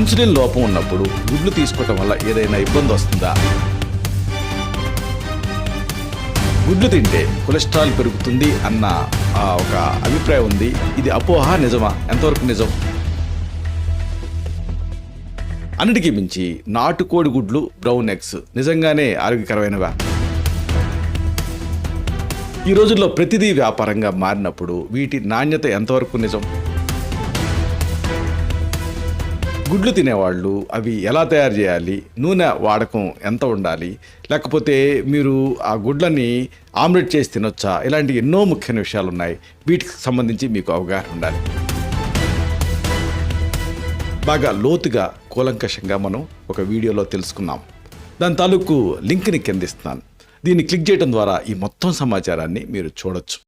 Insulin లోపం ఉన్నప్పుడు గుడ్లు తీసుకోవటం వల్ల ఏదైనా ఇబ్బంది వస్తుందా? గుడ్లు తింటే కొలెస్ట్రాల్ పెరుగుతుంది అన్న ఒక అభిప్రాయం ఉంది. ఇది అపోహ నిజమా? ఎంతవరకు నిజం? అన్నిటికీ మించి నాటుకోడి గుడ్లు బ్రౌన్ ఎగ్స్ నిజంగానే ఆరోగ్యకరమైనవా? ఈ రోజుల్లో ప్రతిదీ వ్యాపారంగా మారినప్పుడు వీటి నాణ్యత ఎంతవరకు నిజం? గుడ్లు తినేవాళ్ళు అవి ఎలా తయారు చేయాలి నూనె వాడకం ఎంత ఉండాలి లేకపోతే మీరు ఆ గుడ్లని ఆమ్లెట్ చేసి తినొచ్చా ఇలాంటి ఎన్నో ముఖ్యమైన విషయాలు ఉన్నాయి వీటికి సంబంధించి మీకు అవగాహన ఉండాలి. బాగా లోతుగా కూలంకషంగా మనం ఒక వీడియోలో తెలుసుకున్నాం. దాని తాలూకు లింక్ని కిందిస్తున్నాను దీన్ని క్లిక్ చేయడం ద్వారా ఈ మొత్తం సమాచారాన్ని మీరు చూడొచ్చు.